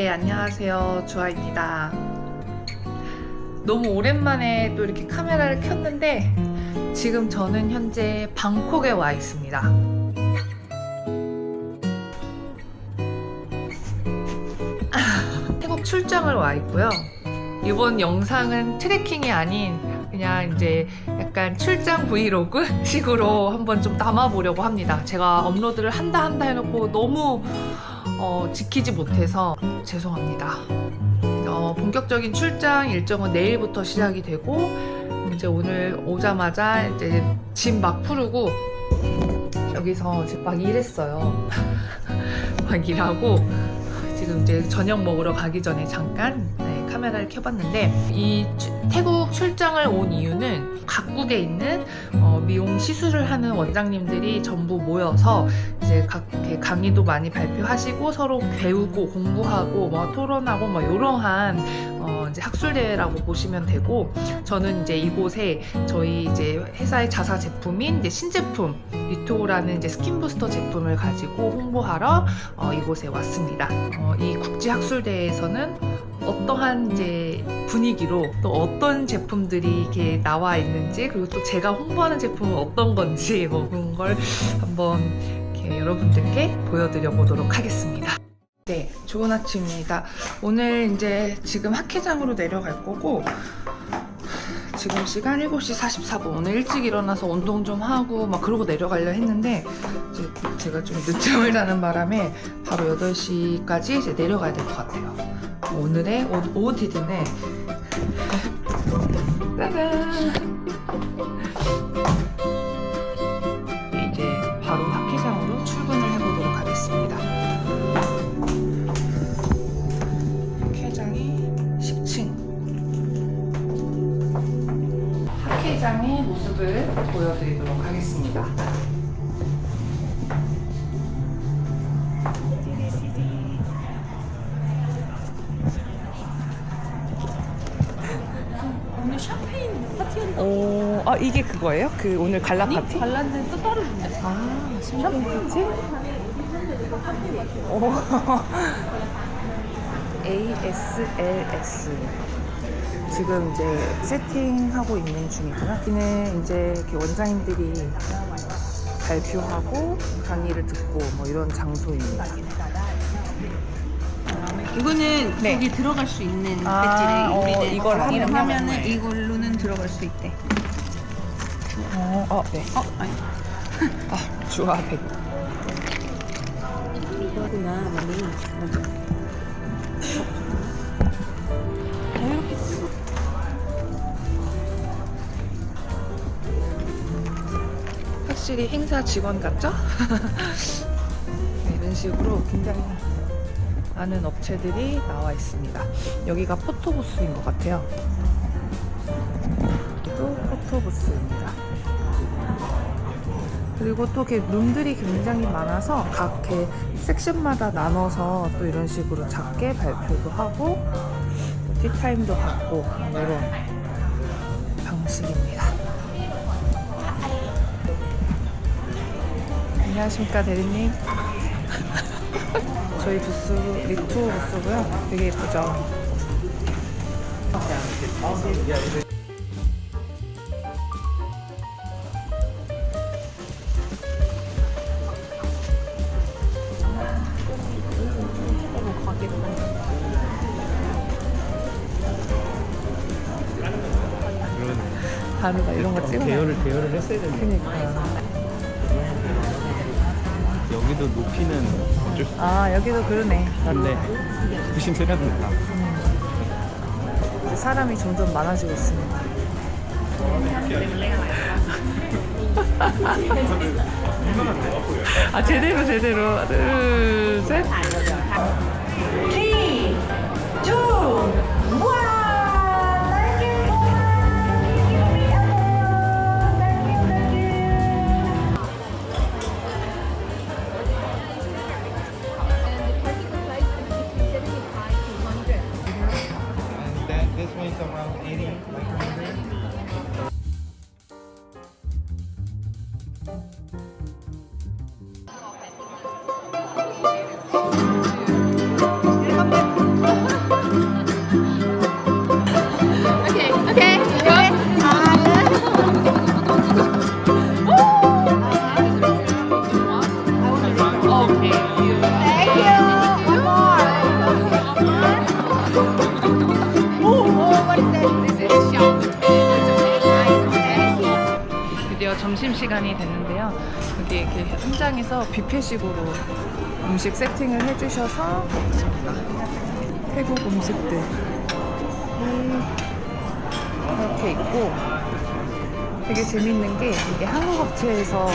네, 안녕하세요. 주아입니다. 너무 오랜만에 또 이렇게 카메라를 켰는데 지금 저는 현재 방콕에 와 있습니다. 태국 출장을 와 있고요. 이번 영상은 트레킹이 아닌 그냥 이제 약간 출장 브이로그 식으로 한번 좀 담아보려고 합니다. 제가 업로드를 한다 한다 해놓고 너무 어, 지키지 못해서 죄송합니다. 어, 본격적인 출장 일정은 내일부터 시작이 되고 이제 오늘 오자마자 이제 짐 막 푸르고 여기서 이제 막 일했어요. 막 일하고 지금 이제 저녁 먹으러 가기 전에 잠깐 네, 카메라를 켜봤는데 이 추- 태국 출장을 온 이유는 각국에 있는 어, 미용 시술을 하는 원장님들이 전부 모여서 이제 각 강의도 많이 발표하시고 서로 배우고 공부하고 뭐 토론하고 뭐 이러한 어, 이제 학술 대회라고 보시면 되고 저는 이제 이곳에 저희 이제 회사의 자사 제품인 이제 신제품 리토라는 이제 스킨 부스터 제품을 가지고 홍보하러 어, 이곳에 왔습니다. 어, 이 국제 학술 대회에서는 어떠한 이제 분위기로 또 어떤 제품들이 이렇게 나와 있는지 그리고 또 제가 홍보하는 제품은 어떤 건지 뭐 그런 걸 한번 이렇게 여러분들께 보여드려 보도록 하겠습니다. 네, 좋은 아침입니다. 오늘 이제 지금 학회장으로 내려갈 거고 지금 시간 7시 44분. 오늘 일찍 일어나서 운동 좀 하고 막 그러고 내려가려 했는데 이제 제가 좀 늦잠을 자는 바람에 바로 8시까지 이제 내려가야 될 것 같아요. 오늘의 옷, 오디든에 짜잔! 이제 바로 학회장으로 출근을 해보도록 하겠습니다. 학회장이 10층. 학회장의 모습을 보여드리도록 하겠습니다. 이게 그거예요? 그 오늘 갈라 파티? 발란데 또 따르는데. 아, 샴페인 파티? 오. ASLS. 지금 이제 세팅하고 있는 중이고요. 여기는 이제 이렇게 원장님들이 발표하고 강의를 듣고 뭐 이런 장소입니다. 이거는 네. 여기 들어갈 수 있는 아, 배지래. 어, 우리는 이걸 하면 이름 하면은 네. 이걸로는 들어갈 수 있대. 어, 어 네. 어, 아니. 아, 주화 백. 이거구나, 머리. 확실히 행사 직원 같죠? 네, 이런 식으로 굉장히 많은 업체들이 나와 있습니다. 여기가 포토부스인 것 같아요. 또 포토부스입니다. 그리고 또 이렇게 룸들이 굉장히 많아서 각 이렇게 섹션마다 나눠서 또 이런 식으로 작게 발표도 하고 또 티타임도 갖고 이런 방식입니다. 안녕하십니까 대리님. 저희 부스 리투 부스고요. 되게 예쁘죠. 가루가 이런 거 찍어. 대여를 대여를 했어야 되는데. 그러니까요. 여기도 높이는 어쩔 수 아 여기도 그러네. 없는데 조심스럽다. 음. 사람이 점점 많아지고 있습니다. 아 제대로 제대로 둘 셋. 3, 2, 1. 시간이 됐는데요. 여기 이렇게 현장에서 뷔페식으로 음식 세팅을 해주셔서 있습니다. 태국 음식들 음, 이렇게 있고 되게 재밌는 게 이게 한국 업체에서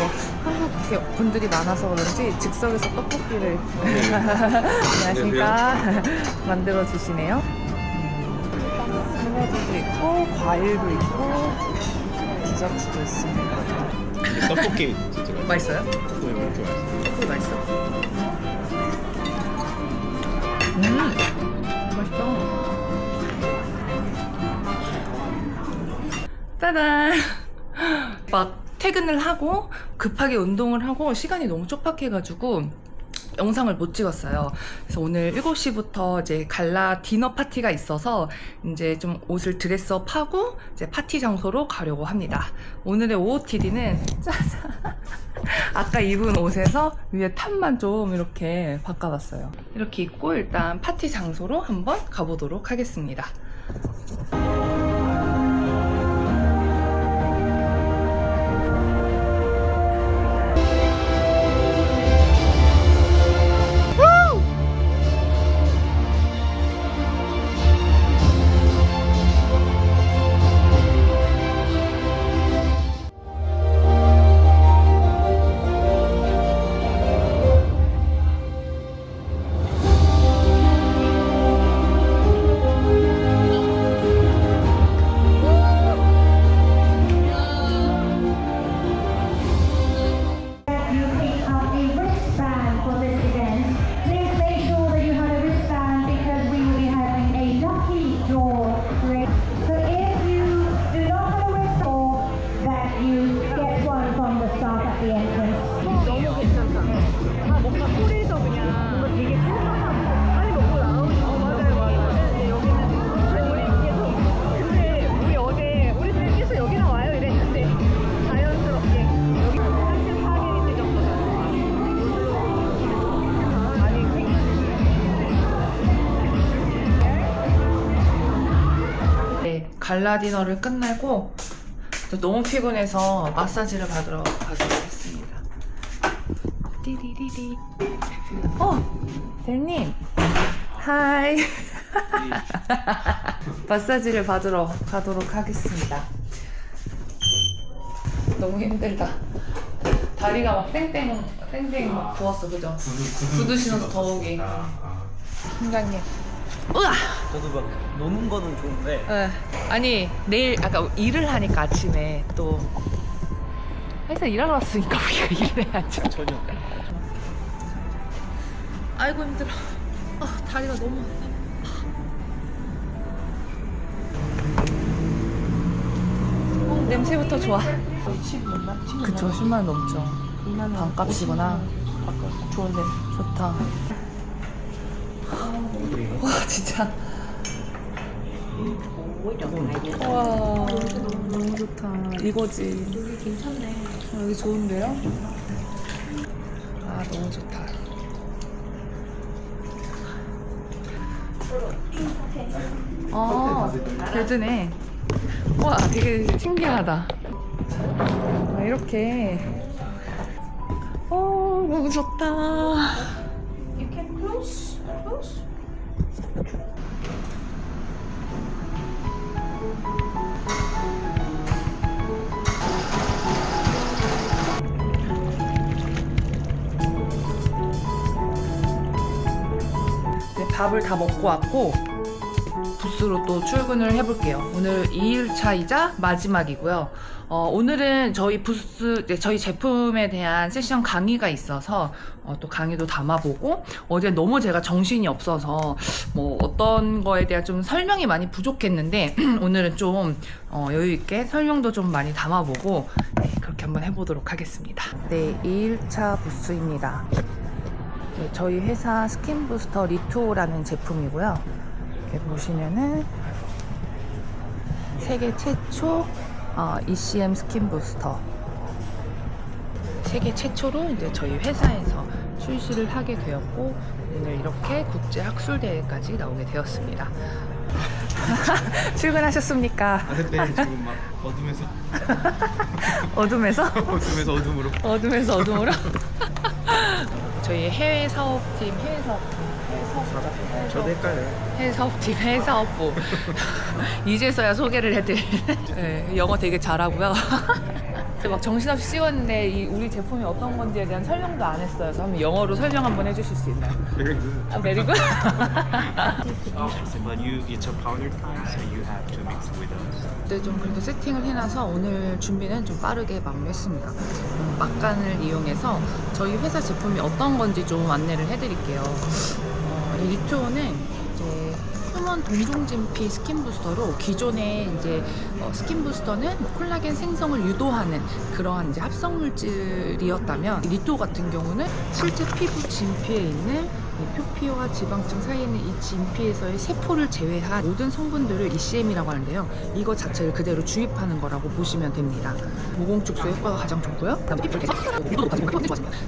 한국 분들이 많아서 그런지 즉석에서 떡볶이를 안녕하십니까 만들어 주시네요. 사과도 있고 과일도 있고 디저트도 있습니다. 떡볶이 진짜 맛있어요? 떡볶이 왜 이렇게 맛있어? 떡볶이 맛있어? 음 맛있다. 짜잔. 막 퇴근을 하고 급하게 운동을 하고 시간이 너무 촉박해가지고 영상을 못 찍었어요. 그래서 오늘 7시부터 이제 갈라 디너 파티가 있어서 이제 좀 옷을 드레스업 하고 이제 파티 장소로 가려고 합니다. 오늘의 OOTD는 짜잔. 아까 입은 옷에서 위에 탑만 좀 이렇게 바꿔봤어요. 이렇게 입고 일단 파티 장소로 한번 가보도록 하겠습니다. 갈라 디너를 끝내고 저 너무 피곤해서 마사지를 받으러 가도록 했습니다. 띠리리리. 어, 델님. 하이. 마사지를 받으러 가도록 하겠습니다. 너무 힘들다. 다리가 막 땡땡 땡땡 막 부었어, 그죠? 구두 신어서 더욱이. 팀장님. 우와. 저도 막 노는 거는 좋은데 예. 아니 내일 아까 일을 하니까 아침에 또 회사 일하러 왔으니까 우리가 일을 해야죠. 전혀 아이고 힘들어. 아 다리가 너무 아파. 어, 냄새부터 좋아. 그쵸 10만 원 넘죠. 반값이구나. 좋은데 좋다. 와 진짜. 와 너무 좋다. 이거지. 여기 괜찮네. 여기 좋은데요? 아 너무 좋다. 아 베드네. 와 되게 신기하다. 아, 이렇게. 어 너무 좋다. 네, 밥을 다 먹고 왔고 부스로 또 출근을 해볼게요. 오늘 2일차이자 마지막이고요. 어, 오늘은 저희 부스, 네, 저희 제품에 대한 세션 강의가 있어서 어, 또 강의도 담아보고 어제 너무 제가 정신이 없어서 뭐 어떤 거에 대한 좀 설명이 많이 부족했는데 오늘은 좀 어, 여유 있게 설명도 좀 많이 담아보고 네, 그렇게 한번 해보도록 하겠습니다. 네, 2일차 부스입니다. 네, 저희 회사 스킨 부스터 리투라는 제품이고요. 이렇게 보시면은 세계 최초 어, ECM 스킨 부스터. 세계 최초로 이제 저희 회사에서 출시를 하게 되었고 오늘 이렇게 국제 학술 대회까지 나오게 되었습니다. 출근하셨습니까? 아, 근데 지금 막 어둠에서 어둠에서? 어둠에서 어둠으로 어둠에서 어둠으로? 저희 해외 사업팀, 해외 사업팀, 해외 사업자. 저도 헷갈려요. 해외 사업팀, 해외 사업부. 이제서야 소개를 해드리는. 네, 영어 되게 잘하고요. 막 정신없이 찍었는데 이 우리 제품이 어떤 건지에 대한 설명도 안 했어요. 그래서 한번 영어로 설명 한번 해주실 수 있나요? Very good. 아, 메리고? But you, it's a powder time, so you have to mix with us. 그때 좀 그래도 세팅을 해놔서 오늘 준비는 좀 빠르게 마무리했습니다. 음, 막간을 이용해서 저희 회사 제품이 어떤 건지 좀 안내를 해드릴게요. 어, 이 리토는 이제 휴먼 동종 진피 스킨 부스터로 기존에 이제 어, 스킨 부스터는 뭐 콜라겐 생성을 유도하는 그러한 이제 합성 물질이었다면 리토 같은 경우는 실제 피부 진피에 있는 이 표피와 지방층 사이에 있는 이 진피에서의 세포를 제외한 모든 성분들을 ECM이라고 하는데요. 이거 자체를 그대로 주입하는 거라고 보시면 됩니다. 모공 축소 효과가 가장 좋고요.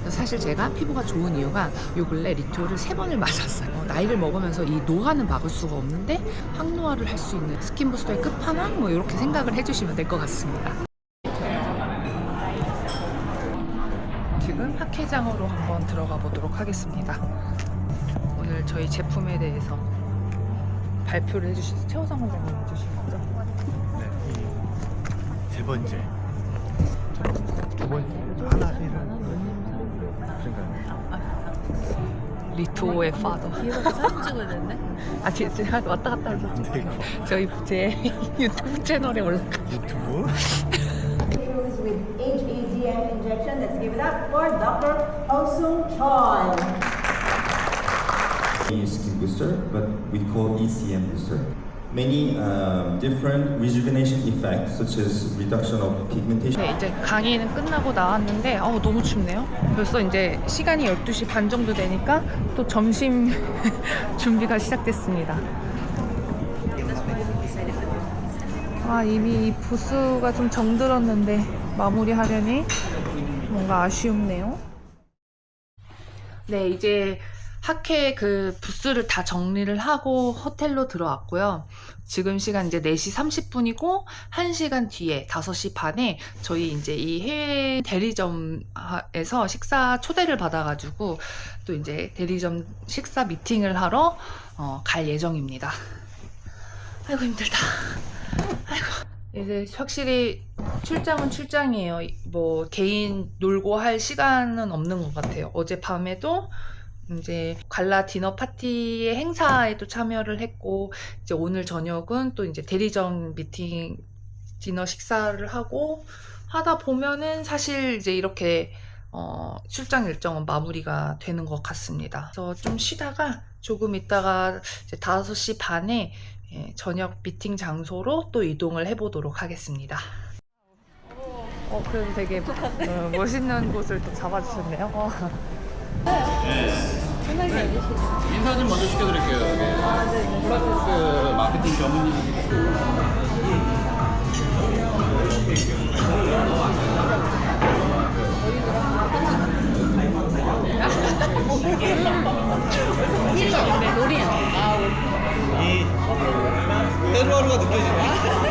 사실 제가 피부가 좋은 이유가 요 근래 리토를 세 번을 맞았어요. 어, 나이를 먹으면서 이 노화는 막을 수가 없는데 항노화를 할 수 있는 스킨 부스터의 끝판왕 뭐 이렇게 생각을 해주시면 될 것 같습니다. 지금 학회장으로 한번 들어가 보도록 하겠습니다. 오늘 저희 제품에 대해서 발표를 해주신 최호성 원장님 해주신 거죠? 세 번째. 두 번째. 하나, 일은. 그러니까 리토의 파더. 뒤에서 사진 찍어야 되는데? 아, 제가 왔다 갔다 하면서 찍어요. 저희 제 유튜브 채널에 올라가. 유튜브? with HAGM injection. Let's give it up for Dr. Hosung Choi. Skin booster, but we call ECM booster. Many um, different rejuvenation effects, such as reduction of pigmentation. 네, 이제 강의는 끝나고 나왔는데 어우, 너무 춥네요. 벌써 이제 시간이 12시 반 정도 되니까 또 점심 준비가 시작됐습니다. 아, 이미 이 부스가 좀 정들었는데 마무리하려니 뭔가 아쉬움네요. 네, 이제 학회 그 부스를 다 정리를 하고 호텔로 들어왔고요. 지금 시간 이제 4시 30분이고 1시간 뒤에 5시 반에 저희 이제 이 해외 대리점에서 식사 초대를 받아가지고 또 이제 대리점 식사 미팅을 하러 어, 갈 예정입니다. 아이고 힘들다. 아이고 이제 확실히 출장은 출장이에요. 뭐 개인 놀고 할 시간은 없는 것 같아요. 어제 밤에도 이제 갈라 디너 파티의 행사에도 참여를 했고 이제 오늘 저녁은 또 이제 대리점 미팅 디너 식사를 하고 하다 보면은 사실 이제 이렇게 어, 출장 일정은 마무리가 되는 것 같습니다. 그래서 좀 쉬다가 조금 있다가 이제 5시 반에 예, 저녁 미팅 장소로 또 이동을 해보도록 하겠습니다. 어, 그래도 되게 어, 멋있는 곳을 또 잡아주셨네요. 어. 인사 좀 먼저 시켜드릴게요. 플라테스 마케팅 전문의이기 하루하루가 느껴지네.